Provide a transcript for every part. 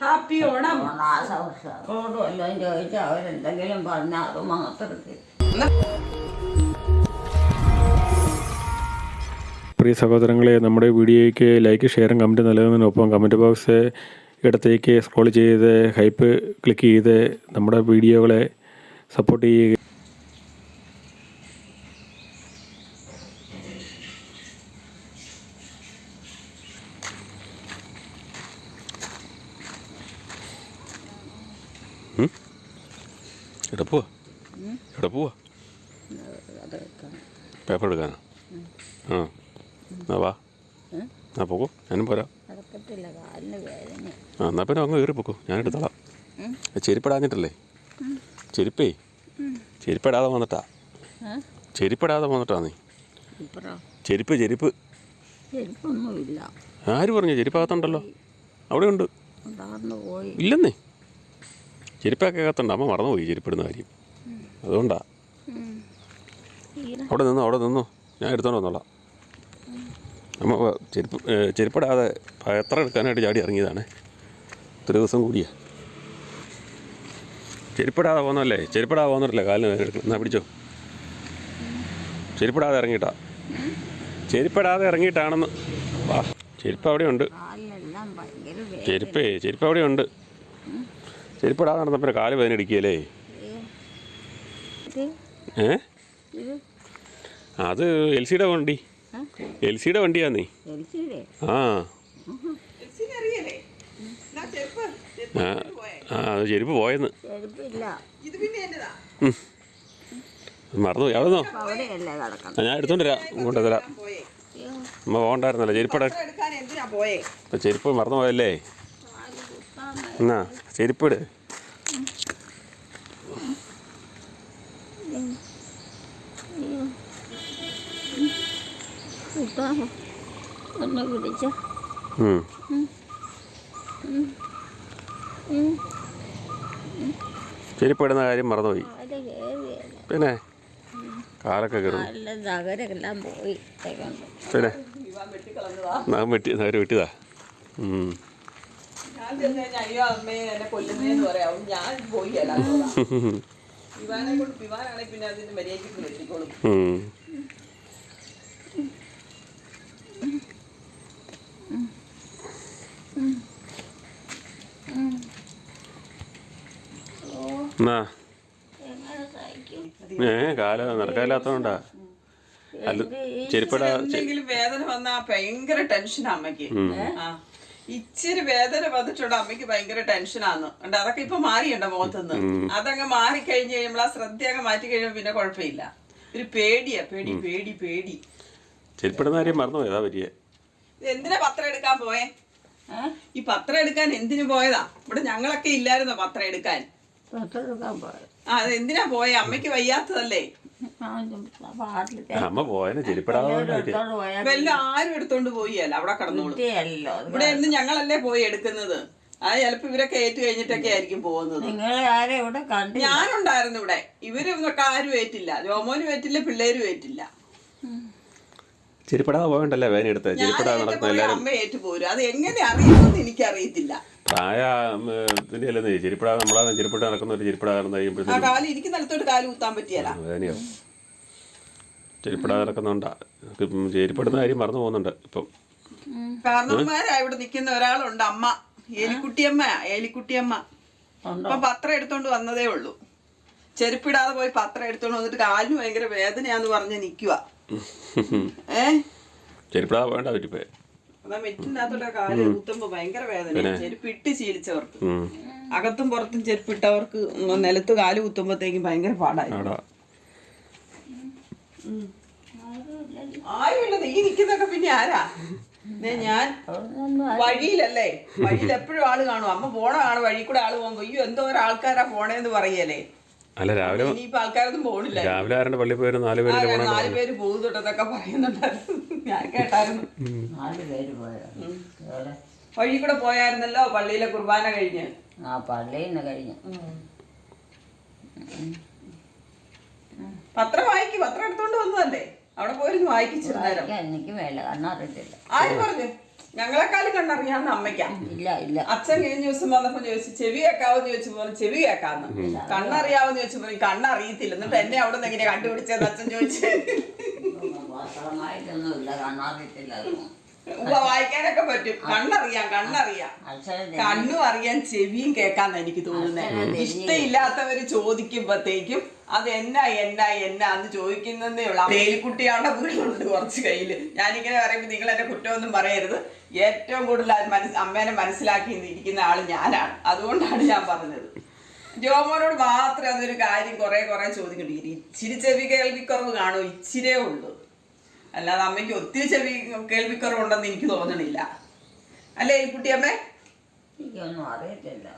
Happy Onam വല്ലതും ചോദിച്ചാൽ അവരെന്തെങ്കിലും പറഞ്ഞാൽ അത് മാത്രത്തിൽ പ്രിയ സഹോദരങ്ങളെ നമ്മുടെ വീഡിയോയ്ക്ക് ലൈക്ക് ഷെയറും കമന്റ് നൽകുന്നതിനൊപ്പം കമന്റ് ബോക്സ് ഇടത്തേക്ക് സ്ക്രോൾ ചെയ്ത് ഹൈപ്പ് ക്ലിക്ക് ചെയ്ത് നമ്മുടെ വീഡിയോകളെ സപ്പോർട്ട് ചെയ്യുക എവിടെ പോവാ എവിടെ പോവാ? പേപ്പർ എടുക്കാനോ? ആ. എന്നാ വാ. ആ പോകൂ ഞാനും പോരാ. ആ എന്നാൽ പിന്നെ അങ്ങ് കയറി പോക്കൂ. ഞാൻ എടുത്തോളാം. ചെരിപ്പിടാഞ്ഞിട്ടല്ലേ? ചെരിപ്പേ? ചെരിപ്പിടാതെ വന്നിട്ടാ? ചെരിപ്പിടാതെ വന്നിട്ടാ നീ? ചെരിപ്പ് ചെരിപ്പ്. ആര് പറഞ്ഞു ചെരിപ്പകത്തുണ്ടല്ലോ? അവിടെ ഉണ്ട് ഇല്ലെന്നേ. ചെരിപ്പാക്കകത്തുണ്ട് അമ്മ മറന്നുപോയി ചെരിപ്പിടുന്ന കാര്യം. അതുകൊണ്ടാ. അവിടെ നിന്നോ അവിടെ നിന്നോ. ഞാൻ എടുത്തോണ്ട് വന്നോളാം. അമ്മ ചെരുപ്പ് ചെരുപ്പിടാതെ എത്ര എടുക്കാനായിട്ട് ചാടി ഇറങ്ങിയതാണ്. ഇത്ര ദിവസം കൂടിയാ. ചെരുപ്പിടാതെ പോകുന്നല്ലേ ചെരുപ്പിടാതെ പോകുന്നില്ല കാലിന് എന്നാ പിടിച്ചോ. ചെരുപ്പിടാതെ ഇറങ്ങിയിട്ടാ. ചെരുപ്പിടാതെ ഇറങ്ങിയിട്ടാണെന്ന്. വാ ചെരുപ്പ് അവിടെ ഉണ്ട് ചെരുപ്പേ ചെരുപ്പ് അവിടെ ഉണ്ട് ചെരുപ്പിടാതെ നടന്നപ്പോൾ കാൽ വേദന ഇടിക്കുകയല്ലേ ഏ? അത് എൽ സിയുടെ വണ്ടി. എൽ സിയുടെ വണ്ടിയാന്നേ. ആ. ചെരുപ്പ്. ആ അത് പോയെന്ന്. ഇത് പിന്നെ എന്റേതാ? മറന്നു എവിടെ ആ, ഞാൻ എടുത്തോണ്ട് വരാം. ഇങ്ങോട്ട് തരാം. അമ്മ പോകണ്ടായിരുന്നല്ലോ. ചെരുപ്പട എടുക്കാൻ എന്തിനാ പോയേ? ഇപ്പം ചെരുപ്പ് മറന്നു പോയല്ലേ? എന്നാ ചെരുപ്പിട് കുത്താമോ ഒന്ന് പിടിച്ച. ചെരുപ്പിടുന്ന കാര്യം മറന്നുപോയി. പിന്നെ? കാലൊക്കെ കയറും പിന്നെ? നാം വെട്ടി നഗരം വെട്ടിയതാ. ഉം. ഞാൻ ചെന്ന് അയ്യോ അമ്മേ എന്നെ കൊല്ലുന്നേന്ന് പറയാം. ഞാൻ പോയി അല്ലാതെ ഇവാനെ കൊണ്ട് ഇവാനാണെങ്കിൽ പിന്നെ അതിന് മര്യാദയ്ക്ക് വെട്ടിക്കോളും ഉം. എന്നാ? ഏ കാല നടക്കാല്ലാത്തോണ്ടാ അല്ല ചെരുപ്പട എന്തെങ്കിലും വേദന വന്നാ ഭയങ്കര ടെൻഷൻ അമ്മയ്ക്ക്. ആ. ഇച്ചിരി വേദന വന്നിട്ടുണ്ട് അമ്മയ്ക്ക് ഭയങ്കര ടെൻഷനാന്ന്. ഉണ്ട് അതൊക്കെ ഇപ്പൊ മാറിയുണ്ട് മുഖത്തുനിന്ന്. അതങ്ങ് മാറി കഴിഞ്ഞ് കഴിയുമ്പോൾ ആ ശ്രദ്ധ അങ്ങ് മാറ്റി കഴിയുമ്പോൾ പിന്നെ കുഴപ്പമില്ല. ഒരു പേടിയാ പേടി പേടി പേടി. ചെരുപ്പിടുന്ന കാര്യം മറന്നുപോയി അതാ പറ്റിയേ ഇത് എന്തിനാ പത്രം എടുക്കാൻ പോയേ? ഈ പത്രം എടുക്കാൻ എന്തിനു പോയതാ? ഇവിടെ ഞങ്ങളൊക്കെ ഇല്ലായിരുന്നോ പത്രം എടുക്കാൻ? ആ എന്തിനാ പോയെ? അമ്മയ്ക്ക് വയ്യാത്തതല്ലേ? അമ്മ പോയനെ ചെരുപ്പിടാതെ എല്ലാം ആരും എടുത്തോണ്ട് പോയല്ല അവിടെ കടന്നോളൂ. ഇവിടെ നിന്ന് ഞങ്ങളല്ലേ പോയി എടുക്കുന്നത്? ആ ചിലപ്പോ ഇവരൊക്കെ ഏറ്റു കഴിഞ്ഞിട്ടൊക്കെ ആയിരിക്കും പോകുന്നത്. ഞാനുണ്ടായിരുന്നു ഇവിടെ. ഇവരൊക്കെ ആരും ഏറ്റില്ല. ജോമോനും ഏറ്റില്ല പിള്ളേരും ഏറ്റില്ല. ചെരുപ്പിടാതെ പോകണ്ടല്ലേ വേദന എടുത്ത്? ചെരിപ്പടാ ചെരുപ്പിടാതെ നടക്കുന്ന എല്ലാവരും അമ്മ ഏറ്റു പോരും അത് എങ്ങനെ അറിയുമെന്ന് എനിക്കറിയത്തില്ല. പ്രായ അല്ലെന്നേ ചെരിപ്പടാ നമ്മളാണ് ചെരിപ്പട നടക്കുന്ന ഒരു ചെരിപ്പടാ നടന്ന് ആ കഴിയുമ്പോഴത്തേക്കും കാൽ എനിക്ക് നിലത്തോട്ട് കാൽ കുത്താൻ പറ്റിയല്ല വേദനയാവും ചെരിപ്പടാ നടക്കുന്നുണ്ടാ. ചെരുപ്പിടുന്ന കാര്യം മറന്നു പോകുന്നുണ്ട് ഇപ്പം. കാരണന്മാരാ ഇവിടെ നിൽക്കുന്ന ഒരാളുണ്ട് അമ്മ. ഏലിക്കുട്ടിയമ്മ ഏലിക്കുട്ടിയമ്മ. ഉണ്ടോ? അപ്പൊ പത്രം എടുത്തോണ്ട് വന്നതേ ഉള്ളൂ. ചെരുപ്പിടാതെ പോയി പത്രം എടുത്തോണ്ട് വന്നിട്ട് കാലിന് ഭയങ്കര വേദനയാന്ന് പറഞ്ഞ് നിക്കുക ഏ? വേണ്ട വേദന ചെരുപ്പിട്ട് ശീലിച്ചവർക്ക്. അകത്തും പുറത്തും ചെരുപ്പിട്ടവർക്ക് നിലത്ത് കാൽ കുത്തുമ്പോഴത്തേക്കും ഭയങ്കര പാടായി. ആരുമില്ല നീ നിക്കുന്നൊക്കെ പിന്നെ ആരാ? ഞാൻ വഴിയിലല്ലേ? വഴിയിൽ എപ്പോഴും ആൾ കാണും. അമ്മ പോണ കാണും. വഴി കൂടെ ആൾ പോകുമ്പോ അയ്യോ എന്തോ ഒരാൾക്കാരാ പോണേന്ന് പറയല്ലേ? അല്ല രാവിലെ ഇനിയിപ്പോ ആൾക്കാരൊന്നും പോണില്ല. രാവിലെ ആരുടെ പള്ളി പോയിരുന്നു? നാല് പേര് നാല് പേര് പോകുന്നുണ്ടെന്നൊക്കെ പറയുന്നുണ്ടായിരുന്നു. ഞാൻ കേട്ടായിരുന്നു. നാല് പേര് എവിടെ? വഴി കൂടെ പോയായിരുന്നല്ലോ പള്ളിയിലെ കുർബാന കഴിഞ്ഞ്. ആ പള്ളിയിൽ നിന്ന് കഴിഞ്ഞു പത്രം വായിക്ക് പത്രം എടുത്തോണ്ട് വന്നതല്ലേ? അവിടെ പോയിരുന്നു വായിക്കിച്ചിരുന്നാലും എനിക്ക് മേല കണ്ണറിയിട്ടില്ല ആര് പറഞ്ഞു? ഞങ്ങളെക്കാളും കണ്ടറിയാന്ന് അമ്മയ്ക്കാ ഇല്ല ഇല്ല അച്ഛൻ കഴിഞ്ഞ ദിവസം വന്നപ്പോ ചോദിച്ചു ചെവി കേക്കാവെന്ന് ചോദിച്ചപ്പോ ചെവി കേക്കാന്ന് കണ്ണറിയാവെന്ന് ചോദിച്ചപ്പോ കണ്ണറിയത്തില്ല എന്നിട്ട് എന്നെ അവിടെ നിന്ന് എങ്ങനെയാ കണ്ടുപിടിച്ചതെന്ന് അച്ഛൻ ചോദിച്ചു ഉവ്വ, വായിക്കാനൊക്കെ പറ്റും കണ്ണറിയാം കണ്ണറിയാം. കണ്ണും അറിയാൻ ചെവിയും കേൾക്കാന്ന് എനിക്ക് തോന്നുന്നത് ഇഷ്ടമില്ലാത്തവര് ചോദിക്കുമ്പോഴത്തേക്കും അത് എന്നാ എന്നാ എന്നാ എന്ന് ചോദിക്കുന്നതേ ഉള്ളൂ. തേലിക്കുട്ടിയാളുടെ വീടുണ്ട് കുറച്ച് കയ്യിൽ ഞാനിങ്ങനെ പറയുമ്പോൾ നിങ്ങൾ എന്റെ കുറ്റമൊന്നും പറയരുത്. ഏറ്റവും കൂടുതൽ മനസ് അമ്മേനെ മനസ്സിലാക്കി ഇരിക്കുന്ന ആൾ ഞാനാണ്. അതുകൊണ്ടാണ് ഞാൻ പറഞ്ഞത്. ജോമോനോട് മാത്രം അതൊരു കാര്യം കുറെ കുറെ ചോദിക്കുന്നുണ്ട്. ഇച്ചിരി ചെവി കേൾവിക്കുറവ് കാണും ഇച്ചിരേ ഉള്ളൂ. അല്ലാതെ അമ്മയ്ക്ക് ഒത്തിരി ചെവി കേൾവിക്കുറവുണ്ടെന്ന് എനിക്ക് തോന്നണില്ല. അല്ലേ എലിക്കുട്ടിയമ്മേ എനിക്കൊന്നും അറിയത്തില്ല.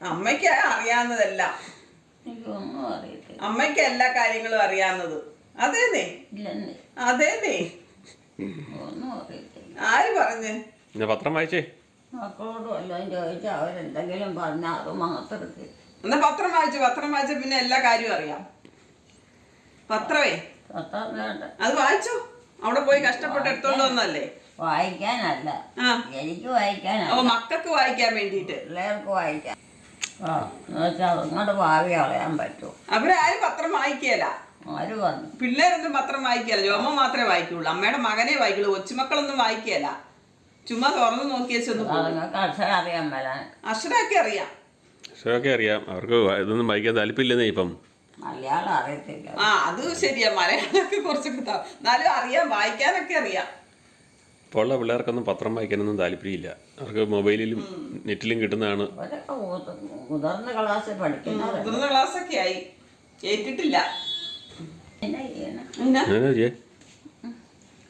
അമ്മയ്ക്ക് അറിയാവുന്നതല്ല. എനിക്കൊന്നും അറിയത്തില്ല. അമ്മയ്ക്ക് എല്ലാ കാര്യങ്ങളും അറിയാവുന്നത്. അതേന്നേ? അതേന്നേ? ഒന്നും അറിയത്തില്ല. ആര് പറഞ്ഞ്? പത്രം വായിച്ചേ? മക്കളോട് വല്ലതും ചോദിച്ചാൽ അവരെന്തെങ്കിലും പറഞ്ഞാൽ അത് മാത്രത്തിൽ എന്നാ പത്രം വായിച്ചു. പത്രം വായിച്ച പിന്നെ എല്ലാ കാര്യവും അറിയാം. പത്രമേ പത്രം വേണ്ട. അത് വായിച്ചോ. അവിടെ പോയി കഷ്ടപ്പെട്ട് എടുത്തോണ്ട് വന്നല്ലേ വായിക്കാനല്ല. എനിക്ക് വായിക്കാനോ ഓ മക്കൾക്ക് വായിക്കാൻ വേണ്ടിട്ട് പിള്ളേർക്ക് വായിക്കാൻ. ആ എന്നുവെച്ചാൽ അതുകൊണ്ട് ഭാവി കളയാൻ അവരാരും പത്രം വായിക്കല. ആരും വന്നു? പിള്ളേരൊന്നും പത്രം വായിക്കല. ജോമ മാത്രമേ വായിക്കുള്ളൂ. അമ്മയുടെ മകനെ വായിക്കുള്ളൂ. കൊച്ചുമക്കളൊന്നും വായിക്കല. ചുമ്മാ തുറന്നു അതുങ്ങൾക്ക് അക്ഷരം അറിയാൻ വരാൻ. അക്ഷരമൊക്കെ അറിയാം. അക്ഷരമൊക്കെ അറിയാം. അവർക്ക് ഇതൊന്നും വായിക്കാൻ താല്പര്യമില്ലെന്നേ ഇപ്പം. മലയാളം അറിയത്തില്ല. ആ അത് ശരിയാ. മലയാളമൊക്കെ കുറച്ചൊക്കെ എന്നാലും അറിയാം വായിക്കാനൊക്കെ അറിയാം. ഇപ്പോൾ ഉള്ള പിള്ളേർക്കൊന്നും പത്രം വായിക്കാനൊന്നും താല്പര്യമില്ല. അവർക്ക് മൊബൈലിലും നെറ്റിലും കിട്ടുന്നതാണ്. അവരൊക്കെ മുത- മുതിർന്ന ക്ലാസ്സിൽ പഠിക്കുന്നവർ മുതിർന്ന ക്ലാസ്സൊക്കെ ആയി കേട്ടിട്ടില്ല എന്നാ ചെയ്യണം പിന്നെ അങ്ങനെ ചെയ്യേ?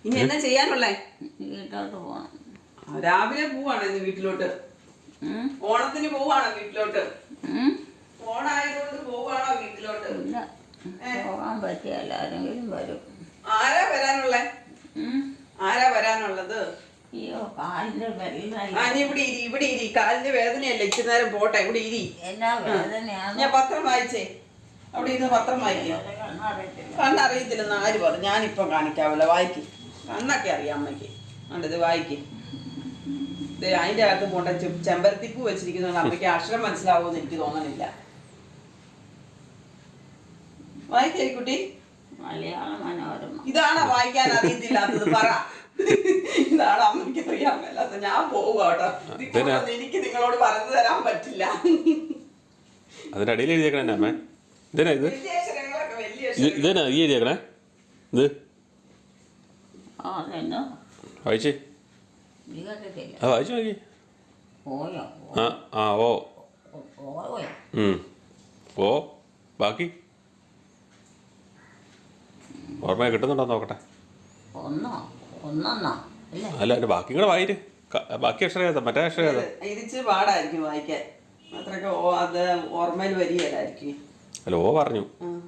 ഇനി എന്നാ ചെയ്യാനുള്ളേ? വീട്ടോട്ട് പോകണം രാവിലെ പോവാണ് ഇന്ന് വീട്ടിലോട്ട്. ഉം? ഓണത്തിന് പോവാണോ വീട്ടിലോട്ട്. ഉം? ഓണായതുകൊണ്ട് പോവാണോ വീട്ടിലോട്ട്? പോകാൻ പറ്റിയല്ല ആരെങ്കിലും വരും. ആരാ വരാനുള്ളേ? ആരാ വരാനുള്ളത്? അയ്യോ കാലിന്റെ ഇവിടെ ഇരി ഇവിടെ ഇരി. കാലിന്റെ വേദനയല്ലേ ഇച്ചിരി നേരം പോട്ടെ ഇവിടെ ഇരി. എന്നാ വേദനയാണ്? ഞാൻ പത്രം വായിച്ചേ. അവിടെ ഇരുന്ന് പത്രം വായിക്കോ. കണ്ണറിയത്തില്ല. കണ്ണറിയത്തില്ലെന്ന് ആര് പറഞ്ഞു? ഞാനിപ്പം കാണിക്കാവല്ലോ വായിക്ക്. കണ്ണൊക്കെ അറിയാം അമ്മയ്ക്ക്. കണ്ടത് വായിക്ക്. അതിന്റെ അകത്ത് പോണ്ട ചെമ്പരത്തിപ്പൂ വെച്ചിരിക്കുന്നതുകൊണ്ട് അമ്മയ്ക്ക് അക്ഷരം മനസ്സിലാവുമെന്ന് എനിക്ക് തോന്നണില്ല. വായിക്കേ കുട്ടി? മലയാള മനോരമ. ഇതാണ് വായിക്കാൻ അറിയത്തില്ലാത്തത്? പറ. ഇതാണ് അമ്മയ്ക്ക് അറിയാൻ മേലാത്ത ഞാൻ പോവുക കേട്ടോ. എനിക്ക് നിങ്ങളോട് പറഞ്ഞു തരാൻ പറ്റില്ല. അതിന്റെ അടിയിൽ എഴുതിയേക്കണേ എന്റെ അമ്മേ. ഇതേനാ ഇത്? വലിയ ഇത് ഇതേനാ ഈ എഴുതിയേക്കണേ. ഇത്? വായിച്ചേ. ആ വായിച്ചു നോക്കി. ആ ആ ഓ. ഉം. ഓ ബാക്കി? ഓർമ്മ കിട്ടുന്നുണ്ടോ നോക്കട്ടെ. ഒന്നോ? ഒന്നൊന്നോ? അല്ലേ അല്ല ബാക്കി കൂടെ വായിര്. ബാക്കി അക്ഷരം ഏതാ മറ്റേ അക്ഷരം ഏതാ ഇതിച്ച് പാടായിരിക്കും വായിക്കാൻ. അത്രയൊക്കെ ഓ അത് ഓർമ്മയിൽ വരികയില്ലായിരിക്കും. അല്ല ഓ പറഞ്ഞു. ആ.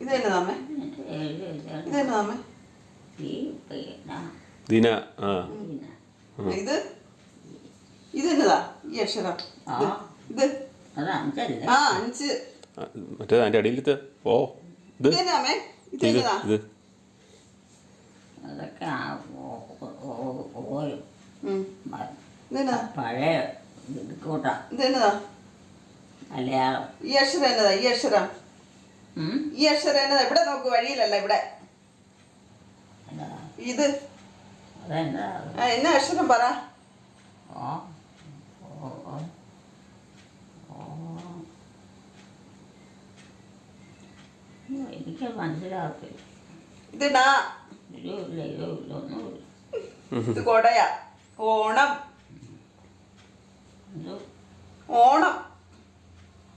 ഇത് തന്നെ നമ്മെ ദിന ആ. ഇത്? ഈ അക്ഷരം. ആ. ഇത്? അത് അഞ്ചല്ലേ? ആ അഞ്ച്. ആ, മറ്റേ അതിന്റെ അടിയിലത്തെ ഓ ഇത്? ഇത് ഇത് അതൊക്കെ പഴയ കൂട്ടാ മലയാളം ഈ അക്ഷരം എന്നതാ? ഈ അക്ഷരം. ഈ അക്ഷരം എന്നതാ? ഇവിടെ നോക്ക് വഴിയിലല്ല ഇവിടെ? ഇത്. എന്നാ അക്ഷരം പറ ഓ ഓ ഓ ഓ എനിക്ക് മനസ്സിലാക്കില്ല ഇത് ഒന്നുമില്ല ഇത് കൊടയാ. ഓണം. ഇത് ഓണം.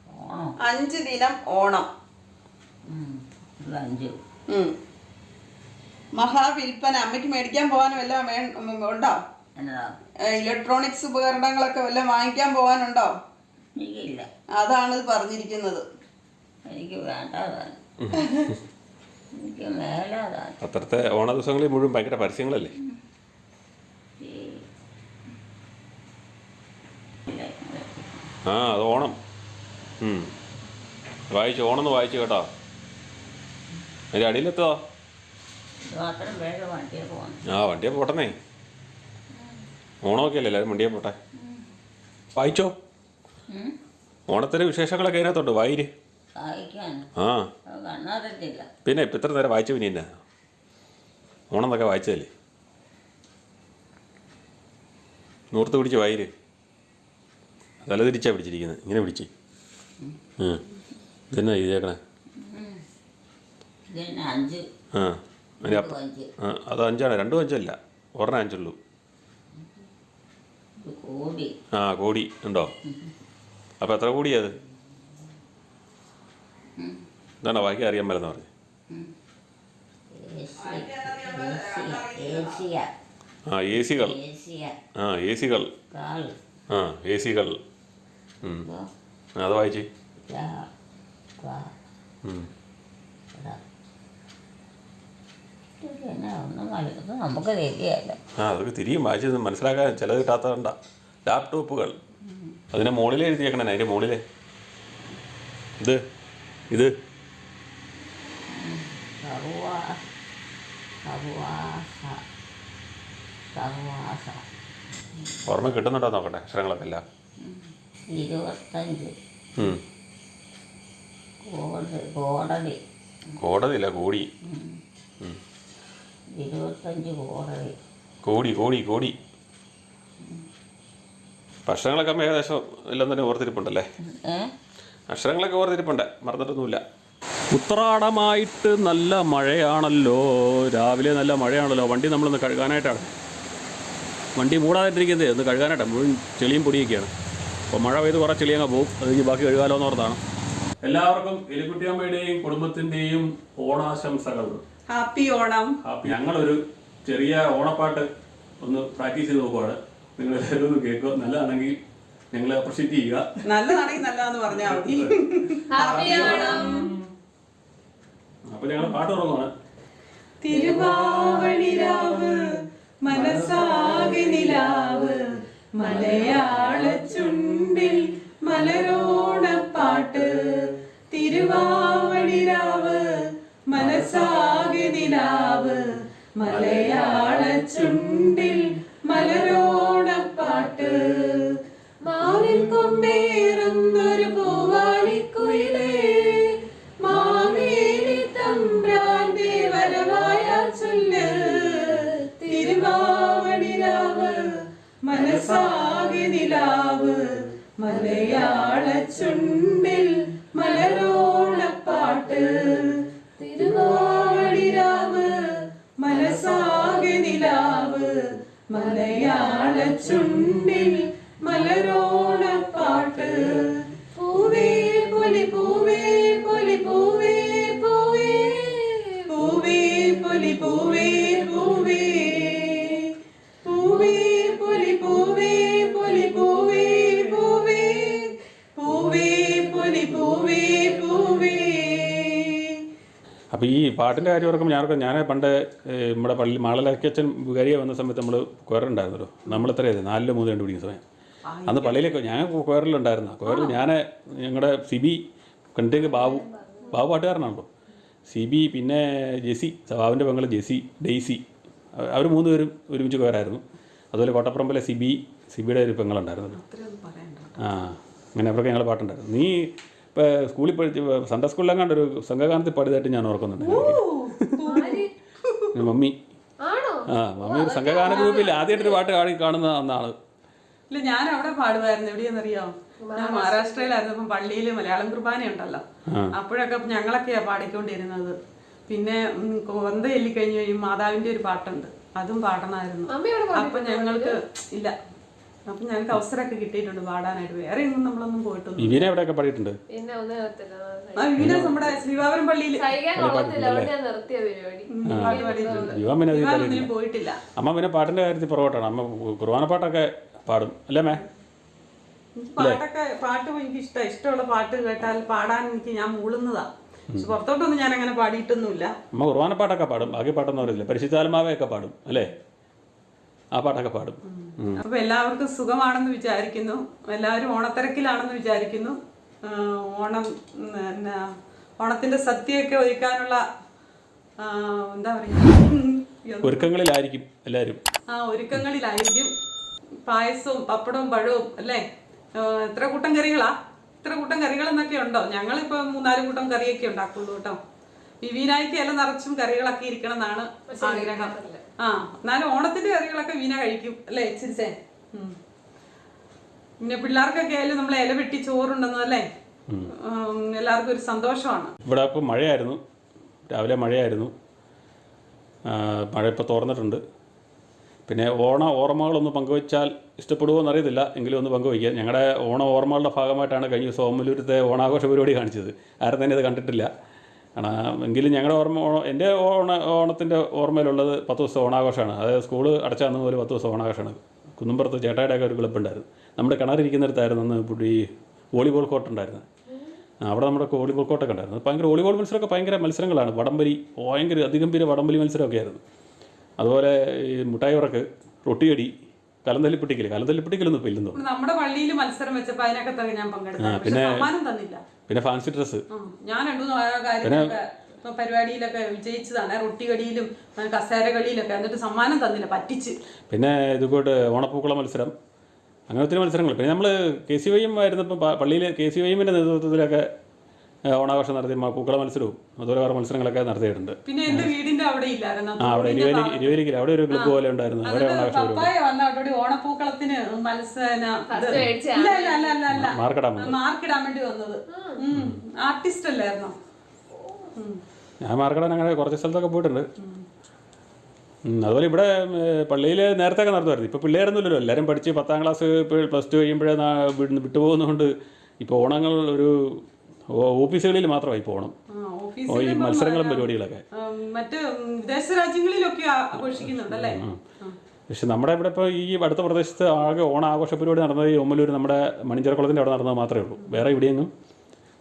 ഓണോ? അഞ്ച് ദിനം ഓണം. ഉം. ഇത് അഞ്ച്. ഉം. മഹാവിൽപ്പന. അമ്മയ്ക്ക് മേടിക്കാൻ പോകാനും എല്ലാം വേ ഉണ്ടോ? എന്നതാ? ഇലക്ട്രോണിക്സ് ഉപകരണങ്ങളൊക്കെ വല്ലതും വാങ്ങിക്കാൻ പോകാനുണ്ടോ? എനിക്കില്ല. അതാണ് ഇത് പറഞ്ഞിരിക്കുന്നത്. എനിക്ക് മേലാതാണ് അത്രത്തെ ഓണ ദിവസങ്ങളിൽ മുഴുവൻ ഭയങ്കര പരസ്യങ്ങളല്ലേ. ആ അത് ഓണം. വായിച്ചു ഓണം വായിച്ചു കേട്ടോ. അതിന്റെ അടിയിലെത്തോ ആ വണ്ടിയെ പോട്ടെന്നേ. ഓണമൊക്കെ അല്ലേ എല്ലാവരും വണ്ടിയെ പോട്ടെ. വായിച്ചോ. ഓണത്തിന്റെ ഓണത്തിന് വിശേഷങ്ങളൊക്കെ അതിനകത്തുണ്ട്. വായിര്. ആ. പിന്നെ ഇപ്പം ഇത്ര നേരം വായിച്ചു പിന്നെ എന്നാ? ഓണം എന്നൊക്കെ വായിച്ചതല്ലേ? നൂർത്ത് പിടിച്ച് വായിര്. തല തിരിച്ചാ പിടിച്ചിരിക്കുന്നത് ഇങ്ങനെ പിടിച്ച്. ഇതെന്നാ അഞ്ച്. ആ. അതിന് അപ്പം ആ അത് അഞ്ചാണ്. രണ്ടും അഞ്ചല്ല ഒരെണ്ണം അഞ്ചുള്ളൂ. ആ കോടി. ഉണ്ടോ? അപ്പം എത്ര കോടിയാ അത്? ഇതാണോ വായിക്കാൻ അറിയാൻ മേലെന്ന് പറഞ്ഞു. ആ എ സികൾ ആ എ സികൾ ആ എ സികൾ അത് വായിച്ചു. ആ അതൊക്കെ തിരിയും വായിച്ചു മനസ്സിലാക്കാൻ ചിലത് കിട്ടാത്തതുണ്ട ലാപ്ടോപ്പുകൾ. അതിനെ മുകളിൽ എഴുതിയേക്കണേ അതിന്റെ മുകളിൽ ഇത്. ഇത്. ഓർമ്മ കിട്ടുന്നുണ്ടോ നോക്കട്ടെ അക്ഷരങ്ങളൊക്കെ എല്ലാം ഇരുപത്തഞ്ച്. കോടതി. കോടതി കോടതിയില്ല കോടി. ഇരുപത്തഞ്ച് കോടതി. കോടി കോടി കോടി. ഭക്ഷണങ്ങളൊക്കെ ഏകദേശം എല്ലാം തന്നെ ഓർത്തിരിപ്പുണ്ടല്ലേ? അക്ഷരങ്ങളൊക്കെ ഓർത്തിരിപ്പുണ്ട്. മറന്നിട്ടൊന്നുമില്ല. ഉത്രാടമായിട്ട് നല്ല മഴയാണല്ലോ. രാവിലെ നല്ല മഴയാണല്ലോ. വണ്ടി നമ്മളൊന്ന് കഴുകാനായിട്ടാണ്. വണ്ടി മൂടാതിട്ടിരിക്കുന്നത് ഒന്ന് കഴുകാനായിട്ടാണ്. മുഴുവൻ ചെളിയും പൊടിയൊക്കെയാണ്. അപ്പോൾ മഴ പെയ്ത് കുറേ ചെളി അങ്ങ് പോകും അത് കഴിഞ്ഞ് ബാക്കി കഴുകാലോ എന്ന് ഓർത്താണ്. എല്ലാവർക്കും എലിക്കുട്ടിയമ്മയുടെയും കുടുംബത്തിന്റെയും ഓണാശംസകൾ. ഹാപ്പി ഓണം. ഹാപ്പി. ഞങ്ങളൊരു ചെറിയ ഓണപ്പാട്ട് ഒന്ന് പ്രാക്ടീസ് ചെയ്ത് നോക്കുവാണ്. നിങ്ങൾ എല്ലാവരും ഒന്ന് കേൾക്കുക നല്ലതാണെങ്കിൽ ഞങ്ങളെ അപ്രീഷിയേറ്റ് ചെയ്യുക. നല്ലതാണെങ്കിൽ നല്ലതെന്ന് പറഞ്ഞാൽ മതി. അപ്പൊ ഞങ്ങൾ പാട്ട് തുടങ്ങുവാണ് തിരുവാവണിരാവ് മനസ്സാകെ നിലാവ് മലയാള ചുണ്ടിൽ മലരോണപ്പാട്ട് തിരുവാവണിരാവ് മനസ്സാകെ നിലാവ് മലയാള ചുണ്ടിൽ മലരോണപ്പാട്ട് കൊമ്പേറുന്നൊരു പൂവാലിക്കുയിലേ. മാമേരി തമ്പ്രാന്റെ വരവായ ചൊല്ല്. തിരുവാവണിരാവ് മനസ്സാകെ നിലാവ് മലയാള ചുണ്ടിൽ കാര്യം ഓർക്കുമ്പോൾ ഞാനൊക്കെ ഞാൻ പണ്ട് നമ്മുടെ പള്ളി മാളലക്കച്ചൻ വികാരിയെ വന്ന സമയത്ത് നമ്മൾ കുയറുണ്ടായിരുന്നല്ലോ നമ്മൾ എത്രയായത് നാലിൽ മൂന്ന് കണ്ടുപിടിക്കുന്ന സമയം. അന്ന് പള്ളിയിലേക്ക് ഞാൻ കുയറിലുണ്ടായിരുന്നു കുയറിൽ ഞാൻ ഞങ്ങളുടെ സിബി കണ്ടേക്ക് ബാബു ബാബു പാട്ടുകാരനാണല്ലോ. സിബി പിന്നെ ജെസി ബാബുവിന്റെ പെങ്ങളെ ജെസി ഡെയ്സി അവർ മൂന്ന് പേരും ഒരുമിച്ച് കുയറായിരുന്നു അതുപോലെ കോട്ടപ്പുറമ്പിലെ സിബി സിബിയുടെ ഒരു പെങ്ങളുണ്ടായിരുന്നു ആ അങ്ങനെ അവർക്ക് ഞങ്ങൾ പാട്ടുണ്ടായിരുന്നു. നീ സ്കൂളിൽ പഠിച്ച് സൺഡേ സ്കൂളിലെ ഒരു സംഘഗാനത്തിൽ പാടിയതായിട്ട് ഞാൻ ഓർക്കുന്നുണ്ട്. മമ്മി. ആണോ? ആ മമ്മി ഒരു സംഘഗാന ഗ്രൂപ്പിൽ ആദ്യമായിട്ടൊരു പാട്ട് പാടി കാണുന്ന അന്നാണ് ഇല്ല ഞാൻ അവിടെ പാടുമായിരുന്നു. എവിടെയെന്നറിയോ? ഞാൻ മഹാരാഷ്ട്രയിലായിരുന്നു. അപ്പം പള്ളിയിൽ മലയാളം കുർബാന ഉണ്ടല്ലോ. അപ്പോഴൊക്കെ ഞങ്ങളൊക്കെയാ പാടിക്കൊണ്ടിരുന്നത്. പിന്നെ കൊന്ത ചെല്ലിക്കഴിഞ്ഞ് കഴിഞ്ഞ് കഴിയുമ്പോൾ മാതാവിന്റെ ഒരു പാട്ടുണ്ട്. അതും പാടണമായിരുന്നു. അപ്പൊ ഞങ്ങൾക്ക് ഇല്ല. അപ്പൊ ഞങ്ങൾക്ക് അവസരമൊക്കെ കിട്ടിയിട്ടുണ്ട് പാടാനായിട്ട്. വേറെ എങ്ങും നമ്മളൊന്നും പോയിട്ടുണ്ട് വിവിനെ എവിടെയൊക്കെ പാടിയിട്ടുണ്ട്. പിന്നെ ഒന്നും നിർത്തില്ല. ആ വിവിധ നമ്മുടെ ശ്രീവാപുരം പള്ളിയിൽ സഹിക്കാൻ കൊള്ളത്തില്ല. ഞാൻ നിർത്തിയ പരിപാടി. പാട്ട് പാടിയിട്ടുണ്ട്. യുവാൻ പിന്നെ അതിൽ പാടിയിട്ടില്ല. ഒന്നിനും പോയിട്ടില്ല. അമ്മ പിന്നെ പാട്ടിന്റെ കാര്യത്തിൽ പുറകോട്ടാണ്. അമ്മ കുർബാന പാട്ടൊക്കെ പാടും. അല്ലേ മേ പാട്ടൊക്കെ പാട്ട് എനിക്ക് ഇഷ്ട. ഇഷ്ടമുള്ള പാട്ട് കേട്ടാൽ പാടാൻ എനിക്ക് ഞാൻ മൂളുന്നതാ. പക്ഷെ പുറത്തോട്ടൊന്നും ഞാൻ അങ്ങനെ പാടിയിട്ടൊന്നുമില്ല. അമ്മ കുർബാന പാട്ടൊക്കെ പാടും. ബാക്കി പാട്ടൊന്നും അറിയില്ല പരിശുദ്ധാത്മാവയൊക്കെ പാടും. അല്ലേ? ആ പാട്ടൊക്കെ പാടും. അപ്പോൾ അപ്പൊ എല്ലാവർക്കും സുഖമാണെന്ന് വിചാരിക്കുന്നു. എല്ലാവരും ഓണത്തിരക്കിലാണെന്ന് വിചാരിക്കുന്നു. ഓണം എന്നാ ഓണത്തിന്റെ സദ്യയൊക്കെ ഒരുക്കാനുള്ള എന്താ പറയുക ഒരുക്കങ്ങളിലായിരിക്കും എല്ലാവരും. ആ ഒരുക്കങ്ങളിലായിരിക്കും. പായസവും പപ്പടവും പഴവും അല്ലേ? എത്ര കൂട്ടം കറികളാ? ഇത്ര കൂട്ടം കറികൾ എന്നൊക്കെ ഉണ്ടോ? ഞങ്ങളിപ്പോ മൂന്നാൽ കൂട്ടം കറിയൊക്കെ ഉണ്ടാക്കുള്ളൂ കേട്ടോ. വിവീനായിക്ക് ഇല നിറച്ചും കറികളൊക്കെ ഇരിക്കണം എന്നാണ് ആഗ്രഹം. ആ എന്നാലും ഓണത്തിന്റെ കറികളൊക്കെ വീന കഴിക്കും അല്ലേ ചിരിച്ചേ. പിന്നെ പിള്ളേർക്കൊക്കെ ആയാലും നമ്മൾ ഇല വെട്ടി ചോറുണ്ടെന്നു അല്ലേ? എല്ലാവർക്കും ഒരു സന്തോഷമാണ്. ഇവിടെ ഇപ്പോൾ മഴയായിരുന്നു രാവിലെ മഴയായിരുന്നു. മഴ ഇപ്പോൾ തോർന്നിട്ടുണ്ട്. പിന്നെ ഓണ ഓർമ്മകളൊന്ന് പങ്കുവച്ചാൽ ഇഷ്ടപ്പെടുമോ എന്നറിയത്തില്ല എങ്കിലും ഒന്ന് പങ്കുവയ്ക്കുക. ഞങ്ങളുടെ ഓണ ഓർമ്മകളുടെ ഭാഗമായിട്ടാണ് കഴിഞ്ഞ ദിവസം ഓമലൂരത്തെ ഓണാഘോഷ പരിപാടി കാണിച്ചത്. ആരും തന്നെ ഇത് കണ്ടിട്ടില്ല. കാരണം എങ്കിലും ഞങ്ങളുടെ ഓർമ്മ എന്റെ ഓണ ഓണത്തിന്റെ ഓർമ്മയിലുള്ളത് പത്ത് ദിവസം ഓണാഘോഷമാണ് അതായത് സ്കൂൾ അടച്ചാന്ന് പോലും പത്ത് ദിവസം ഓണാഘോഷമാണ് കുന്നുംപുറത്ത് ചേട്ടായിയുടെയൊക്കെ ഒരു ക്ലബ്ബ് ഉണ്ടായിരുന്നു നമ്മുടെ കിണറിരിക്കുന്നിടത്തായിരുന്നു അന്ന് ഈ വോളിബോൾ കോർട്ട് ഉണ്ടായിരുന്നത് അവിടെ നമ്മുടെ വോളിബോൾ കോട്ടൊക്കെ ഉണ്ടായിരുന്നു. ഭയങ്കര വോളിബോൾ മത്സരമൊക്കെ ഭയങ്കര മത്സരങ്ങളാണ്. വടംവലി ഭയങ്കര അതിഗംഭീര വടംവലി മത്സരമൊക്കെ ആയിരുന്നു. അതുപോലെ ഈ മുട്ടായി ഉറക്ക് റൊട്ടിയടി കലന്തല്ലിപ്പിട്ടിക്കൽ കലന്തല്ലിപ്പിട്ടിക്കലൊന്നും ഇപ്പോൾ ഇല്ലെന്നോ നമ്മുടെ പള്ളിയിൽ മത്സരം വെച്ചപ്പോ അതിനകത്തൊക്കെ ഞാൻ പങ്കെടുത്തു. പിന്നെ സമ്മാനം തന്നില്ല. പിന്നെ ഫാൻസി ഡ്രസ്. ഞാൻ രണ്ടു ഇപ്പൊ പരിപാടിയിലൊക്കെ വിജയിച്ചതാണ്. റൊട്ടികളിയിലും കസേരകളിയിലൊക്കെ. എന്നിട്ട് സമ്മാനം തന്നില്ല പറ്റിച്ച്. പിന്നെ ഇതുപോലെ ഓണപ്പൂക്കള മത്സരം. അങ്ങനെ ഒത്തിരി മത്സരങ്ങൾ. പിന്നെ നമ്മൾ കെ സി വൈ എം ആയിരുന്നപ്പോൾ പള്ളിയിൽ കെ സി വൈ എമ്മിന്റെ നേതൃത്വത്തിലൊക്കെ ഓണാഘോഷം നടത്തി മ- പൂക്കള മത്സരവും അതുപോലെ വേറെ മത്സരങ്ങളൊക്കെ നടത്തിയിട്ടുണ്ട്. പിന്നെ എന്റെ വീടിന്റെ അവിടെ ഇല്ലായിരുന്നു ആ അവിടെ ഒരു ക്ലബ്ബ് പോലെ ഉണ്ടായിരുന്നു. അവിടെ ഓണാഘോഷം ഓണപ്പൂക്കളത്തിന് മത്സര മാർക്കടാൻ മാർക്കിടാൻ വേണ്ടി വന്നത്. ആർട്ടിസ്റ്റ് അല്ലായിരുന്നോ? ഞാൻ മാർക്കിടാൻ അങ്ങനെ കുറച്ച് സ്ഥലത്തൊക്കെ പോയിട്ടുണ്ട്. അതുപോലെ ഇവിടെ പള്ളിയിൽ നേരത്തെ ഒക്കെ നടത്തുമായിരുന്നു. ഇപ്പോൾ പിള്ളേരൊന്നുമില്ലല്ലോ. എല്ലാവരും പഠിച്ച് പത്താം ക്ലാസ് പ്ലസ് ടു കഴിയുമ്പോഴേ വിട്ടുപോകുന്നതുകൊണ്ട് ഇപ്പോൾ ഓണങ്ങൾ ഒരു ഓഫീസുകളിൽ മാത്രമായി പോകണം. ഓണം ഈ മത്സരങ്ങളും പരിപാടികളൊക്കെ. ഉം, മറ്റ് വിദേശ രാജ്യങ്ങളിലൊക്കെ ആഘോഷിക്കുന്നുണ്ടല്ലേ. പക്ഷെ നമ്മുടെ ഇവിടെ ഇപ്പോൾ ഈ അടുത്ത പ്രദേശത്ത് ആകെ ഓണാഘോഷ പരിപാടി നടന്നത് ഈ ഒമ്മലൂർ നമ്മുടെ മണിഞ്ചരക്കുളത്തിന്റെ അവിടെ നടന്നത് മാത്രമേ ഉള്ളൂ. വേറെ ഇവിടെയെങ്ങും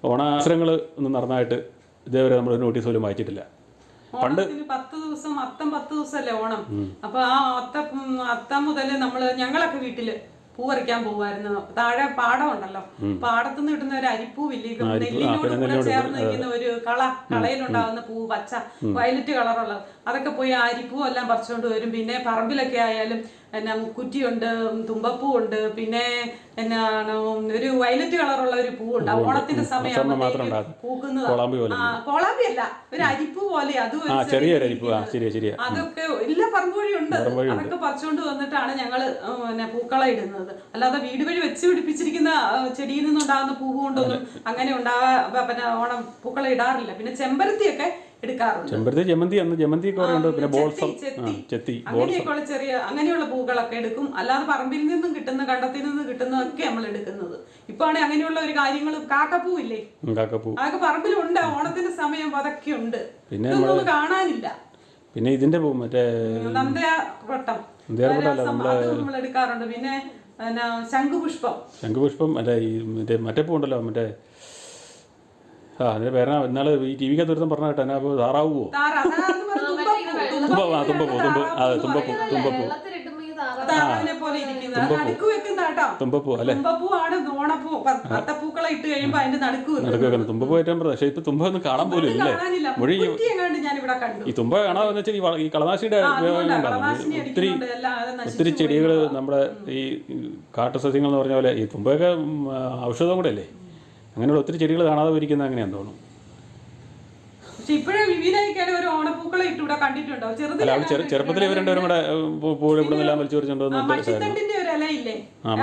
ഓണാവസരങ്ങൾ ഒന്നും നടന്നതായിട്ട് ഇതേവരെ നമ്മൾ നോട്ടീസ് പോലും വായിച്ചിട്ടില്ല. പണ്ട് പത്ത് ദിവസം അത്തം പത്ത് ദിവസമല്ലേ ഓണം? അപ്പൊ ആ അത്തം അത്തം മുതൽ നമ്മൾ ഞങ്ങളൊക്കെ വീട്ടിൽ പൂ പറിക്കാൻ പോവായിരുന്നു താഴെ പാടം ഉണ്ടല്ലോ. പാടത്തു നിന്ന് കിട്ടുന്ന ഒരു അരിപ്പൂവില്ലേ ഈ നെല്ലിനോട് കൂടെ ചേർന്ന് നിൽക്കുന്ന ഒരു കള കളയിലുണ്ടാകുന്ന പൂ പച്ച വയലറ്റ് കളറുള്ളത്. അതൊക്കെ പോയി ആ അരിപ്പൂ എല്ലാം പറിച്ചുകൊണ്ട് വരും. പിന്നെ പറമ്പിലൊക്കെ ആയാലും എന്നാ മുക്കുറ്റിയുണ്ട് തുമ്പപ്പൂ ഉണ്ട് പിന്നെ എന്നാണ് ഒരു വയലറ്റ് കളറുള്ള ഒരു പൂ ഉണ്ട് ഓണത്തിന്റെ സമയം. പൂക്കുന്നത് ആ കോളാമ്പി അല്ല ഒരു അരിപ്പൂ പോലെ അതും ചെറിയൊരു അരിപ്പ്. അതൊക്കെ എല്ലാ പറമ്പ് ഉണ്ട് അതൊക്കെ പറിച്ചുകൊണ്ട് വന്നിട്ടാണ് ഞങ്ങൾ പിന്നെ പൂക്കള ഇടുന്നത്. അല്ലാതെ വീട് വഴി വെച്ച് പിടിപ്പിച്ചിരിക്കുന്ന ചെടിയിൽ നിന്നുണ്ടാകുന്ന പൂവ് കൊണ്ടൊന്നും അങ്ങനെ ഉണ്ടാകാ പിന്നെ ഓണം പൂക്കള ഇടാറില്ല. പിന്നെ ചെമ്പരത്തിയൊക്കെ എടുക്കാറുണ്ട്. ചെമ്പരത്തി ജമന്തി അന്ന് ജമന്തി ഒക്കെ ഉണ്ട് പിന്നെ ബോൾസം ചെത്തി. അങ്ങനെയൊക്കെയുള്ള ചെറിയ അങ്ങനെയുള്ള പൂക്കളൊക്കെ എടുക്കും. അല്ലാതെ പറമ്പിൽ നിന്നും കിട്ടുന്ന കണ്ടത്തിൽ നിന്ന് കിട്ടുന്നതൊക്കെ നമ്മൾ എടുക്കുന്നത്. ഇപ്പൊ ആണെങ്കിൽ അങ്ങനെയുള്ള ഒരു കാര്യങ്ങൾ കാക്കപ്പൂ ഇല്ലേ കാക്കപ്പൂ. അതൊക്കെ പറമ്പിലുണ്ട്. ഓണത്തിന്റെ സമയം അതൊക്കെ ഉണ്ട് പിന്നെ ഇതൊന്നും കാണാനില്ല. പിന്നെ ഇതിന്റെ പൂ മറ്റേ നന്ദയാവട്ടം അല്ല, നമ്മൾ എടുക്കാറുണ്ട്. പിന്നെ ശംഖുപുഷ്പം. ശംഖുപുഷ്പം മറ്റേ ഈ മറ്റേ പൂണ്ടല്ലോ പൂ ഉണ്ടല്ലോ മറ്റേ ആ അതിന്റെ പേരാ ഇന്നാൾ ഈ ടി വിക്കകത്ത് ഒരുത്തം പറഞ്ഞ കേട്ടോ എന്നാ അപ്പോൾ താറാവുമോ താറ അതാന്ന് പറഞ്ഞ തുമ്പപ്പൂ. തുമ്പ ആ തുമ്പപ്പൂ തുമ്പ അതെ തുമ്പപ്പൂ തുമ്പപ്പൂ. താറാവ് തുമ്പപ്പൂ. അല്ലേ? തുമ്പപ്പൂ ആണ് ഓണപ്പൂ പ- പത്തപ്പൂക്കളെ ഇട്ട് കഴിയുമ്പോ അതിന്റെ നടുക്ക് വെക്കും നടക്കുക വെക്കുന്നത് തുമ്പപ്പൂ ഏറ്റവും പ്രധാനം പക്ഷേ ഇപ്പം തുമ്പ ഒന്നും കാണാൻ പോലും ഇല്ലേ? മുഴി ഈ തുമ്പ കാണാന്ന് വെച്ചാൽ ഈ കളനാശിയുടെ ഒത്തിരി ഒത്തിരി ചെടികൾ നമ്മുടെ ഈ കാട്ടുസസ്യങ്ങൾ എന്ന് പറഞ്ഞ പോലെ ഈ തുമ്പയൊക്കെ ഔഷധം കൂടെ അല്ലേ? അങ്ങനെയുള്ള ഒത്തിരി ചെടികൾ കാണാതെ പോയിരിക്കുന്നത് അങ്ങനെയാന്ന് തോന്നുന്നു. പക്ഷെ ഇപ്പോഴും ഒരു ഓണപ്പൂക്കളെ കണ്ടിട്ടുണ്ടോ? അല്ല ചെറു ചെറുപ്പത്തിൽ ഇവർ രണ്ടുപേരും കൂടെ പൂ ഇവിടെ നിന്നെല്ലാം വലിച്ചു ഒരു ഇലയില്ലേ?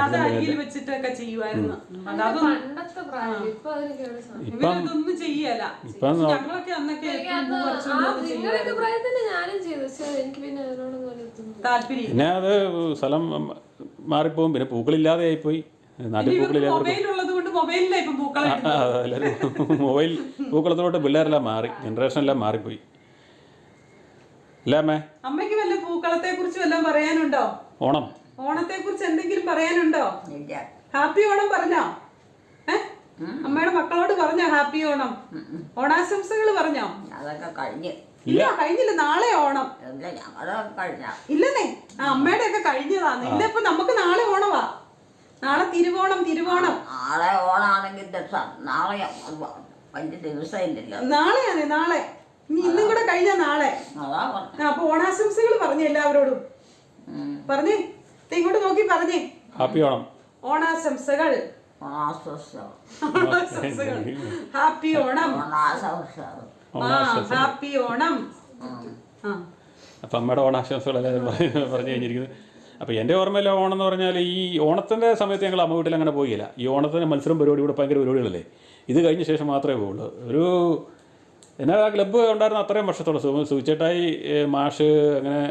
അത് അരിയിൽ വെച്ചിട്ടൊക്കെ ചെയ്യുമായിരുന്നു അതൊന്നും പണ്ടത്തെ പ്രായം ഇപ്പൊ അതിനൊക്കെയാണ് സാധനം. ഇവരതൊന്നും ചെയ്യല. ഇപ്പം ഞങ്ങളൊക്കെ അന്നൊക്കെ എപ്പോഴും പൂ പറിച്ചുകൊണ്ട് വന്ന് ചെയ്യും. നിങ്ങളൊക്കെ പ്രായത്തിന് ഞാനും ചെയ്തു. പക്ഷെ എനിക്ക് പിന്നെ അതിനോടൊന്നും ഒരു ഇതൊന്നും താല്പര്യം പിന്നെ അത് സ്ഥലം മാറിപ്പോവും. പിന്നെ പൂക്കളില്ലാതെ ആയിപ്പോയി നാട്ടിൽ പൂക്കളില്ലാതെ എല്ലാവരും മൊബൈൽ പൂക്കളത്തിലോട്ട് പിള്ളേരെല്ലാം മാറി ജനറേഷൻ എല്ലാം മാറിപ്പോയി. അല്ലേ അമ്മേ അമ്മയ്ക്ക് വല്ല പൂക്കളത്തെ കുറിച്ച് വല്ലതും പറയാനുണ്ടോ? ഓണം. ഓണത്തെ കുറിച്ച് എന്തെങ്കിലും പറയാനുണ്ടോ? ഇല്ല. ഹാപ്പി ഓണം പറഞ്ഞോ? അമ്മയുടെ മക്കളോട് പറഞ്ഞോ ഹാപ്പി ഓണം? ഓണാശംസകൾ പറഞ്ഞോ? അതൊക്കെ കഴിഞ്ഞ്. ഇല്ല. കഴിഞ്ഞില്ല. നാളെ ഓണം. ഇല്ലെന്നേ. ആ അമ്മയുടെ ഒക്കെ കഴിഞ്ഞതാണ് ഇല്ല ഇപ്പൊ നമുക്ക് നാളെ ഓണവാ. നാളെ തിരുവോണം തിരുവോണം. നാളെ ഓണാണെങ്കിൽ നാളെ വലിയ ദിവസം നാളെ അതെ നാളെ. ഇനി ഇന്നും കൂടെ കഴിഞ്ഞ നാളെ. അതാ അപ്പൊ ഓണാശംസകൾ പറഞ്ഞു എല്ലാവരോടും. പറഞ്ഞേ? ഇങ്ങോട്ട് നോക്കി പറഞ്ഞേ. ഹാപ്പി ഓണം. ഓണാശംസകൾ. ഹാപ്പി ഓണം. ഹാപ്പി ഓണം. അപ്പൊ അമ്മയുടെ ഓണാശംസകൾ പറഞ്ഞ് പറഞ്ഞു കഴിഞ്ഞിരിക്കുന്നത്. അപ്പോൾ എന്റെ ഓർമ്മയിൽ ഓണം എന്ന് പറഞ്ഞാൽ ഈ ഓണത്തിന്റെ സമയത്ത് ഞങ്ങൾ അമ്മ വീട്ടിൽ അങ്ങനെ പോയില്ല. ഈ ഓണത്തിന് മത്സരം പരിപാടി കൂടെ ഭയങ്കര പരിപാടികളല്ലേ? ഇത് കഴിഞ്ഞ ശേഷം മാത്രമേ പോകുള്ളൂ ഒരു എന്നാൽ ആ ക്ലബ്ബ് ഉണ്ടായിരുന്ന അത്രയും വർഷത്തോളം സുവിച്ചേട്ടായി മാഷ് അങ്ങനെ